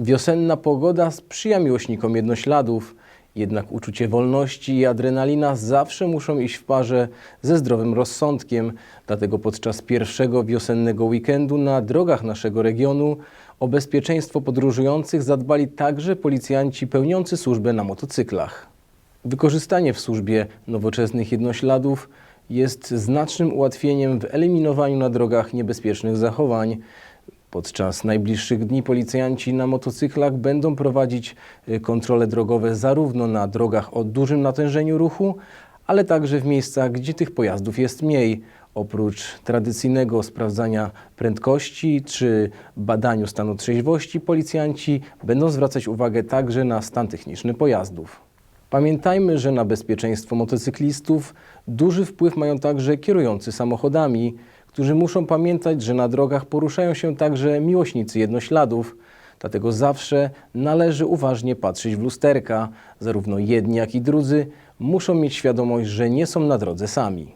Wiosenna pogoda sprzyja miłośnikom jednośladów, jednak uczucie wolności i adrenalina zawsze muszą iść w parze ze zdrowym rozsądkiem. Dlatego podczas pierwszego wiosennego weekendu na drogach naszego regionu o bezpieczeństwo podróżujących zadbali także policjanci pełniący służbę na motocyklach. Wykorzystanie w służbie nowoczesnych jednośladów jest znacznym ułatwieniem w eliminowaniu na drogach niebezpiecznych zachowań. Podczas najbliższych dni policjanci na motocyklach będą prowadzić y, kontrole drogowe zarówno na drogach o dużym natężeniu ruchu, ale także w miejscach, gdzie tych pojazdów jest mniej. Oprócz tradycyjnego sprawdzania prędkości czy badaniu stanu trzeźwości, policjanci będą zwracać uwagę także na stan techniczny pojazdów. Pamiętajmy, że na bezpieczeństwo motocyklistów duży wpływ mają także kierujący samochodami, którzy muszą pamiętać, że na drogach poruszają się także miłośnicy jednośladów. Dlatego zawsze należy uważnie patrzeć w lusterka. Zarówno jedni, jak i drudzy muszą mieć świadomość, że nie są na drodze sami.